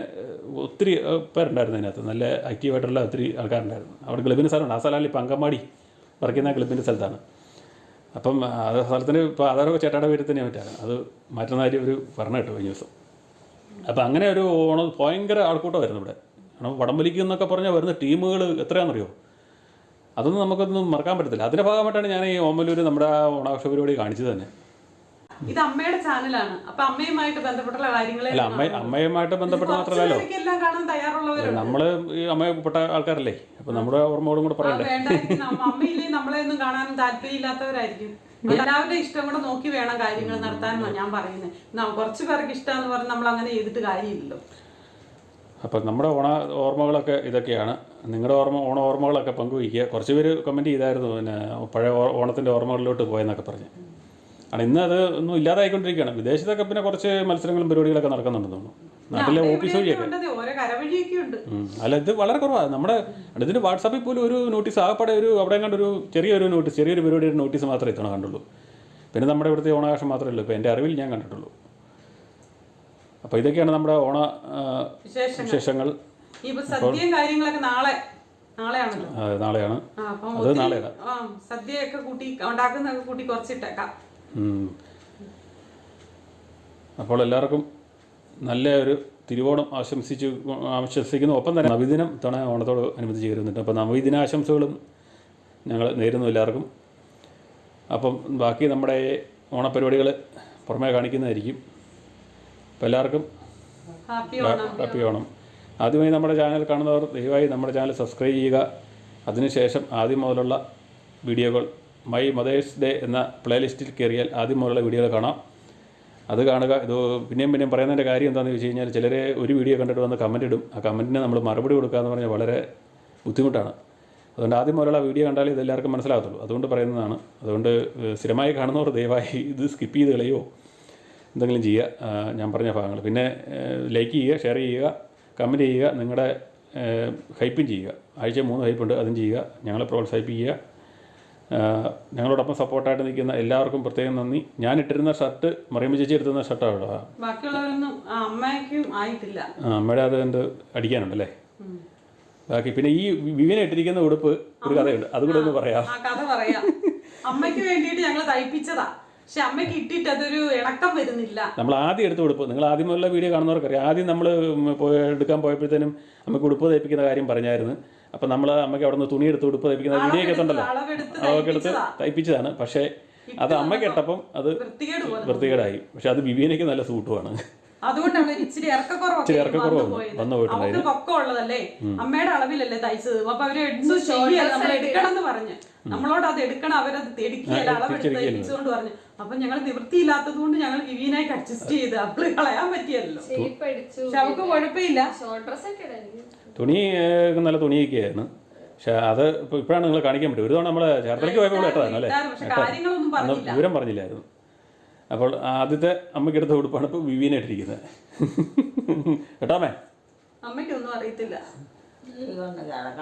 ഒത്തിരി പേരുണ്ടായിരുന്നു അതിനകത്ത്. നല്ല ആക്റ്റീവായിട്ടുള്ള ഒത്തിരി ആൾക്കാരുണ്ടായിരുന്നു. അവിടെ ക്ലബിന്റെ സ്ഥലമുണ്ട് ആ സ്ഥലമല്ല ഇപ്പം അങ്കമാടി വർക്കുന്ന ക്ലബിന്റെ സ്ഥലത്താണ്. അപ്പം ആ സ്ഥലത്തിന് ഇപ്പോൾ ആധാരമൊക്കെ ചേട്ടായുടെ പേരിൽ തന്നെ പറ്റാണ് അത് മാറ്റുന്ന ഒരു പറഞ്ഞു കേട്ടോ കഴിഞ്ഞ ദിവസം. അപ്പം അങ്ങനെ ഒരു ഓണം ഭയങ്കര ആൾക്കൂട്ടമായിരുന്നു ഇവിടെ. കാരണം വടംവലിക്ക് എന്നൊക്കെ പറഞ്ഞാൽ വരുന്ന ടീമുകൾ എത്രയാണെന്നറിയോ? അതൊന്നും നമുക്കൊന്നും മറക്കാൻ പറ്റത്തില്ല. അതിന്റെ ഭാഗമായിട്ടാണ് ഞാൻ ഈ ഓമലൂർ നമ്മുടെ ഓണാഘോഷ പരിപാടി കാണിച്ചത് തന്നെ. ഇത് അമ്മയുടെ ചാനലാണ്. അപ്പൊ അമ്മയുമായിട്ട് ബന്ധപ്പെട്ടുള്ള കാര്യങ്ങളെ അല്ല അമ്മ അമ്മയുമായിട്ട് ബന്ധപ്പെട്ട് മാത്രമല്ലോ നമ്മൾ ഈ അമ്മയെപ്പെട്ട ആൾക്കാരല്ലേ? അപ്പൊ നമ്മുടെ ഓർമ്മയോടും കൂടെ പറയണ്ടേ? നമ്മളെ ഒന്നും കാണാനും താല്പര്യമില്ലാത്തവരായിരിക്കും. എല്ലാവരുടെ ഇഷ്ടം കൂടെ നോക്കി വേണം കാര്യങ്ങൾ നടത്താൻ ഞാൻ പറയുന്നത് കുറച്ച് പേർക്ക് ഇഷ്ടമെന്ന് പറഞ്ഞ് നമ്മൾ അങ്ങനെ ചെയ്തിട്ട് കാര്യമില്ലല്ലോ. അപ്പം നമ്മുടെ ഓണ ഓർമ്മകളൊക്കെ ഇതൊക്കെയാണ്. നിങ്ങളുടെ ഓർമ്മ ഓണ ഓർമ്മകളൊക്കെ പങ്കുവയ്ക്കുക. കുറച്ച് പേര് കമന്റ് ചെയ്തായിരുന്നു പിന്നെ പഴയ ഓണത്തിന്റെ ഓർമ്മകളിലോട്ട് പോയെന്നൊക്കെ പറഞ്ഞ്. ആണ് ഇന്ന് അത് ഒന്നും ഇല്ലാതായിക്കൊണ്ടിരിക്കുകയാണ്. വിദേശത്തൊക്കെ പിന്നെ കുറച്ച് മത്സരങ്ങളും പരിപാടികളൊക്കെ നടക്കുന്നുണ്ടെന്ന് തോന്നുന്നു. നാട്ടിലെ ഓഫീസ് വഴിയൊക്കെ. അല്ല ഇത് വളരെ കുറവാണ് നമ്മുടെ ഇതിന് വാട്സാപ്പിൽ പോലും ഒരു നോട്ടീസ് ആകപ്പാടെ ഒരു അവിടെ കണ്ടൊരു ഒരു ചെറിയൊരു നോട്ടീസ് ചെറിയൊരു പരിപാടിയുടെ നോട്ടീസ് മാത്രമേ ഇത്തവണ കണ്ടുള്ളൂ. പിന്നെ നമ്മുടെ ഇവിടുത്തെ ഓണാഘോഷം മാത്രമേ ഉള്ളൂ ഇപ്പോൾ എന്റെ അറിവിൽ ഞാൻ കണ്ടിട്ടുള്ളൂ. അപ്പോൾ ഇതൊക്കെയാണ് നമ്മുടെ ഓണ വിശേഷങ്ങൾ. സദ്യയും കാര്യങ്ങളൊക്കെ നാളെ നാളെയാണല്ലോ. നാളെയാണ്. അത് നാളെയാണ്. സദ്യയൊക്കെ കൂട്ടി ഉണ്ടാക്കുന്നതൊക്കെ കൂട്ടി കുറച്ചിട്ടേക്കാം. അപ്പോൾ എല്ലാവർക്കും നല്ല ഒരു തിരുവോണം ആശംസിച്ചു ആശംസിക്കുന്നു. ഒപ്പം തന്നെ നവദിനം തവണ ഓണത്തോട് അനുബന്ധിച്ച് കയറുന്നുണ്ട് അപ്പോൾ നവദിനാശംസകളും ഞങ്ങൾ നേരുന്നു എല്ലാവർക്കും. അപ്പം ബാക്കി നമ്മുടെ ഓണപരിപാടികൾ പുറമേ കാണിക്കുന്നതായിരിക്കും. അപ്പോൾ എല്ലാവർക്കും ഹാപ്പി ഓണം. ആദ്യമായി നമ്മുടെ ചാനൽ കാണുന്നവർ ദയവായി നമ്മുടെ ചാനൽ സബ്സ്ക്രൈബ് ചെയ്യുക. അതിനുശേഷം ആദ്യം മുതലുള്ള വീഡിയോകൾ മൈ മദേഴ്സ് ഡേ എന്ന പ്ലേലിസ്റ്റിൽ കയറിയാൽ ആദ്യം മുതലുള്ള വീഡിയോകൾ കാണാം. അത് കാണുക. ഇത് പിന്നെയും പിന്നെയും പറയുന്നതിന്റെ കാര്യം എന്താണെന്ന് വെച്ച് കഴിഞ്ഞാൽ ചിലർ ഒരു വീഡിയോ കണ്ടിട്ട് വന്ന് കമന്റ് ഇടും. ആ കമന്റിന് നമ്മൾ മറുപടി കൊടുക്കുക എന്ന് പറഞ്ഞാൽ വളരെ ബുദ്ധിമുട്ടാണ്. അതുകൊണ്ട് ആദ്യം മുതലുള്ള വീഡിയോ കണ്ടാലേ ഇതെല്ലാവർക്കും മനസ്സിലാകത്തുള്ളൂ. അതുകൊണ്ട് പറയുന്നതാണ്. അതുകൊണ്ട് സ്ഥിരമായി കാണുന്നവർ ദയവായി ഇത് സ്കിപ്പ് ചെയ്ത് കളയോ എന്തെങ്കിലും ചെയ്യുക ഞാൻ പറഞ്ഞ ഭാഗങ്ങൾ. പിന്നെ ലൈക്ക് ചെയ്യുക ഷെയർ ചെയ്യുക കമന്റ് ചെയ്യുക നിങ്ങളുടെ ഹൈപ്പും ചെയ്യുക. ആഴ്ച മൂന്ന് ഹൈപ്പുണ്ട് അതും ചെയ്യുക. ഞങ്ങളെ പ്രോത്സാഹിപ്പിക്കുക. ഞങ്ങളോടൊപ്പം സപ്പോർട്ടായിട്ട് നിൽക്കുന്ന എല്ലാവർക്കും പ്രത്യേകം നന്ദി. ഞാൻ ഇട്ടിരുന്ന ഷർട്ട് മറിയമ്മ ചേച്ചി എടുത്തുന്ന ഷർട്ടാണ് ആയിട്ടില്ല. ആ, അമ്മയുടെ അത് കണ്ട് അടിക്കാനുണ്ടല്ലേ ബാക്കി പിന്നെ ഈ വിവിന ഇട്ടിരിക്കുന്ന ഉടുപ്പ് ഒരു കഥയുണ്ട്. അതുകൂടെ ഒന്ന് പറയാം. കഥ പറയാം. അമ്മയ്ക്ക് വേണ്ടിയിട്ട് ഞങ്ങൾ തയ്പ്പിച്ചതാ. പക്ഷെ അമ്മയ്ക്ക് ഇട്ടിട്ട് അതൊരു ഇണക്കം വരുന്നില്ല. നമ്മൾ ആദ്യം എടുത്ത് കൊടുപ്പ്. നിങ്ങൾ ആദ്യം ആദ്യമുള്ള വീഡിയോ കാണുന്നവർക്കറിയാം ആദ്യം നമ്മൾ പോയി എടുക്കാൻ പോയപ്പോഴത്തേനും അമ്മയ്ക്ക് ഉടുപ്പ് തയ്പ്പിക്കുന്ന കാര്യം പറഞ്ഞായിരുന്നു. അപ്പം നമ്മൾ അമ്മയ്ക്ക് അവിടെ നിന്ന് തുണി എടുത്ത് ഉടുപ്പ് തയ്പ്പിക്കുന്ന വീഡിയോ ഒക്കെ ഉണ്ടല്ലോ അളവെടുത്ത് അതൊക്കെ എടുത്ത് തയ്പ്പിച്ചതാണ്. പക്ഷേ അത് അമ്മ ഇട്ടപ്പം അത് വൃത്തികേടായി. പക്ഷെ അത് വിവിയനയ്ക്ക് നല്ല സൂട്ടുമാണ്. അതുകൊണ്ടാണ് ഇച്ചിരി ഇറക്കക്കുറവ് വന്നു പോയിട്ടുണ്ടായിരുന്നു. പൊക്കം ഉള്ളതല്ലേ? അമ്മയുടെ അളവിലല്ലേ തയ്ച്ചത്. അപ്പൊ അവർ എടുക്കണം എന്ന് പറഞ്ഞു. നമ്മളോട് അത് എടുക്കണം അവരത് എടുക്കുകയല്ല അളവെടുത്ത് തയ്പ്പിച്ചുകൊണ്ട് പറഞ്ഞു. അപ്പൊ ഞങ്ങൾ നിവൃത്തിയില്ലാത്തത് കൊണ്ട് ഞങ്ങൾ വിവീനായിട്ട് അഡ്ജസ്റ്റ് ചെയ്ത് അവൾ കളയാൻ പറ്റിയല്ലോ. പക്ഷെ അവൾക്ക് കുഴപ്പമില്ല. തുണി നല്ല തുണിയൊക്കെയായിരുന്നു. പക്ഷെ അത് ഇപ്പോൾ ഇപ്പോഴാണ് നിങ്ങൾ കാണിക്കാൻ പറ്റും ഒരു തവണ നമ്മൾ ചേർത്തലയ്ക്ക് പോയപ്പോൾ ഇട്ടതാണ് അല്ലേ? കാര്യങ്ങളൊന്നും പറഞ്ഞില്ല. വിവരം പറഞ്ഞില്ലായിരുന്നു. അപ്പോൾ ആദ്യത്തെ അമ്മയ്ക്ക് എടുത്ത ഉടുപ്പാണ് ഇപ്പോൾ വിവീനെ ഇട്ടിരിക്കുന്നത്. കേട്ടാമേ? അമ്മയ്ക്കൊന്നും അറിയത്തില്ല.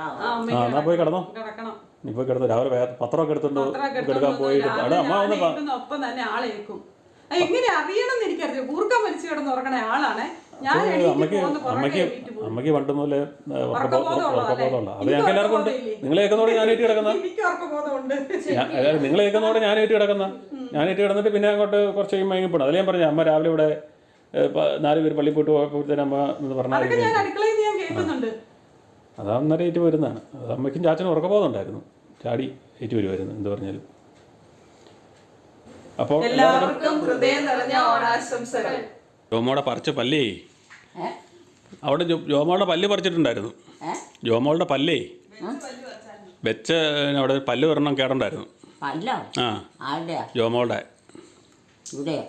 ആ എന്നാ പോയി കിടന്നോ. കിടക്കണം. പോയി കിടന്നു രാവിലെ പത്രമൊക്കെ പത്രമൊക്കെ എടുക്കാൻ പോയിട്ട് അവിടെ അമ്മ വന്ന് ഒപ്പം തന്നെ ആളേക്കും എങ്ങനെ അറിയണം എന്ന് എനിക്കറിയാം കൂർക്കം കിടന്ന് ആളാണ്. ഞാൻ പോകും പണ്ട് മുതലേ ഉറക്കബോധമുള്ള അത്? ഞങ്ങൾക്ക് എല്ലാവർക്കും ഉണ്ട് നിങ്ങൾ കേൾക്കുന്നതോടെ ഞാൻ ഏറ്റി കിടക്കുന്ന? നിങ്ങൾ കേൾക്കുന്നതോടെ ഞാൻ ഏറ്റി കിടക്കുന്ന. ഞാൻ ഏറ്റി കിടന്നിട്ട് പിന്നെ അങ്ങോട്ട് കുറച്ച് കഴിയുമ്പോൾ മയങ്ങിപ്പോണം അതിൽ ഞാൻ പറഞ്ഞു അമ്മ രാവിലെ ഇവിടെ നാല് പേര് പള്ളി പോയിട്ട് പോയപ്പോഴത്തേനും അമ്മ എന്ന് പറഞ്ഞാൽ അത് അന്നേരം ഏറ്റ് വരുന്നതാണ്. അത് അമ്മയ്ക്കും ചാച്ചനും ഉറക്കബോധമുണ്ടായിരുന്നു ചാടി ഏറ്റ് വരുമായിരുന്നു എന്ത് പറഞ്ഞാലും. അപ്പോൾ എല്ലാവർക്കും ഹൃദയം നിറഞ്ഞ ഓണാശംസകൾ. ജോമോടെ പറിച്ച പല്ലേ. അവിടെ ജോമോളുടെ പല്ല് പറിച്ചിട്ടുണ്ടായിരുന്നു. ജോമോളുടെ പല്ലേ. വെച്ച അവിടെ പല്ല് ഒരെണ്ണം കേടുണ്ടായിരുന്നു. അല്ല ആ. ജോമോളുടെ.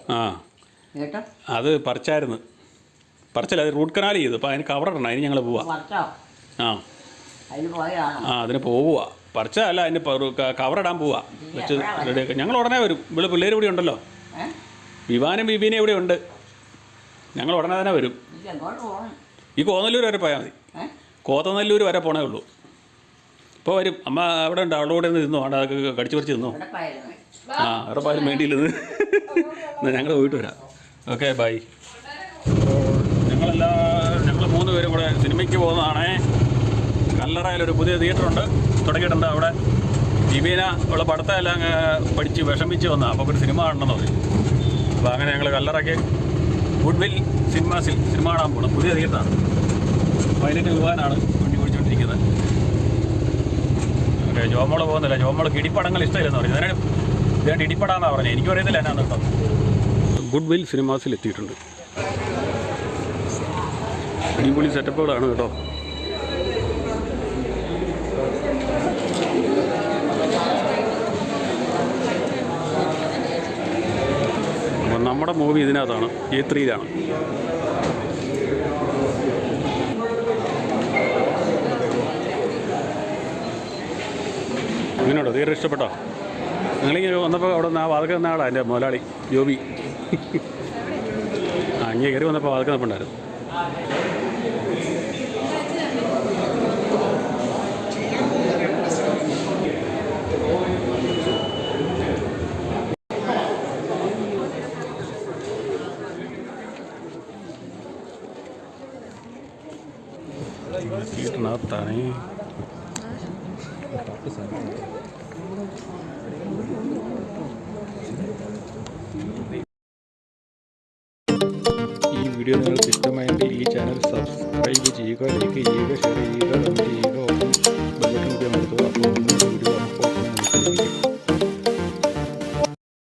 ആ. കേട്ടോ. അത് പറിച്ചായിരുന്നു. പറിച്ചല്ല അത് റൂട്ട് കനാൽ ചെയ്തു. അപ്പോൾ അതിന് കവറിടണം അതിന് ഞങ്ങൾ പോവാ. ആ. അതിന് പോയാണോ ആ അതിന് പോവുക പറിച്ചതല്ല അതിന് കവറിടാൻ പോവാ വെച്ച് റെഡിയാക്കുക ഞങ്ങൾ ഉടനെ വരും. ഇവിടെ പിള്ളേർ ഇവിടെ ഉണ്ടല്ലോ. വിവാനും ബിബീനും ഇവിടെ ഉണ്ട്. ഞങ്ങൾ ഉടനെ തന്നെ വരും. ഈ കോന്നല്ലൂർ വരെ പോയാൽ മതി. കോതനല്ലൂർ കോത്തനല്ലൂർ വരെ പോണേ ഉള്ളൂ. ഇപ്പോൾ വരും. അമ്മ അവിടെ ഉണ്ട്. അവളോട് കൂടെ നിന്നോ അവിടെ അതൊക്കെ കടിച്ചു പറിച്ച് നിന്നോ ആ അവിടെ പാലും വേണ്ടിയില്ലെന്ന് എന്നാൽ ഞങ്ങൾ പോയിട്ട് വരാം. Okay bye. ഞങ്ങളെല്ലാ ഞങ്ങൾ മൂന്ന് പേരും കൂടെ സിനിമയ്ക്ക് പോകുന്നതാണേ. കല്ലറയിലൊരു പുതിയ തിയേറ്ററുണ്ട്. തുടങ്ങിയിട്ടുണ്ട് അവിടെ ദിവീന ഉള്ള അങ്ങ് പഠിച്ച് വിഷമിച്ച് വന്ന. അപ്പോൾ ഒരു സിനിമ കാണണമെന്ന് പറയും അപ്പോൾ അങ്ങനെ ഞങ്ങൾ കല്ലറയ്ക്ക് ഗുഡ്വിൽ സിനിമാസിൽ സിനിമ കാണാൻ പോകണം പുതിയ തിയേറ്ററാണ്. പൈലറ്റ് വിവാനാണ് വണ്ടി ഓടിച്ചുകൊണ്ടിരിക്കുന്നത് ഓക്കെ ജോമോൾ പോകുന്നില്ല. ജോമോൾ ഇടിപ്പടങ്ങൾ ഇഷ്ടമില്ലെന്ന് പറഞ്ഞു. അതിനാണ് ഇതാണ്ട് ഇടിപ്പടാന്നാണ് പറഞ്ഞത്. എനിക്ക് പറയുന്നില്ല എന്നാന്ന് കേട്ടോ. ഗുഡ് വിൽ സിനിമാസിൽ എത്തിയിട്ടുണ്ട്. അടിപൊളി സെറ്റപ്പുകളാണ് കേട്ടോ അപ്പം നമ്മുടെ മൂവി ഇതിനകത്താണ്. എ ത്രീയിലാണ്. എങ്ങനെയുണ്ടോ? തീരെ ഇഷ്ടപ്പെട്ടോ? നിങ്ങളിങ്ങനെ വന്നപ്പോൾ അവിടെ നിന്ന് ആ വാതക നിന്ന ആളാണ് എന്റെ മുതലാളി ജോബി. ആ ഇങ്ങനെ കയറി വന്നപ്പോൾ വാതക നിൽപ്പുണ്ടായിരുന്നു